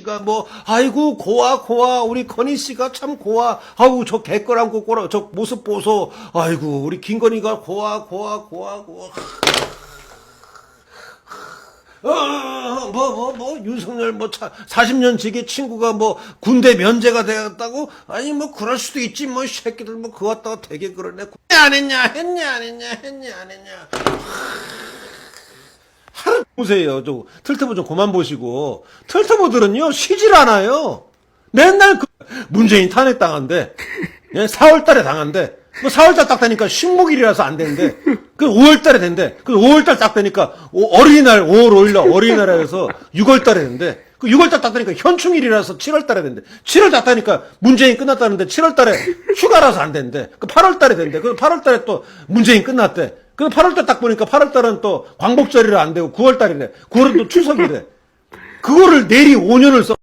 씨가 뭐 아이고 고와 고와 우리 건희 씨가 참 고와 아우 저 개걸 안고 꼬라 저 모습 보소. 아이고 우리 김건희가 고와 고와 고와 고와 어뭐 뭐 뭐 윤석열 뭐 차, 40년 지기 친구가 뭐 군대 면제가 되었다고? 아니 뭐 그럴 수도 있지. 뭐이 새끼들 뭐 그거 갖다가 되게 그러네. 안 했냐 했냐 안 했냐 했냐 안 했냐 보세요. 저 틀트보 좀 그만 보시고 틀트보들은요 쉬질 않아요. 맨날 그 문재인 탄핵 당한대. 예, 4월달에 당한대. 뭐 4월달 딱 되니까 식목일이라서 안 되는데 그 5월달에 된대. 그 5월달 딱 되니까 오- 어린이날 5월 5일날 어린이날에 해서 6월달에 된대. 그 6월달 딱 되니까 현충일이라서 7월달에 된대. 7월 딱 되니까 문재인 끝났다는데 7월달에 휴가라서 안 된대. 그 8월달에 된대. 그 8월달에 또 문재인 끝났대. 그 8월달 딱 보니까 8월달은 또 광복절이라 안 되고 9월달이래. 9월은 또 추석이래. 그거를 내리 5년을 써.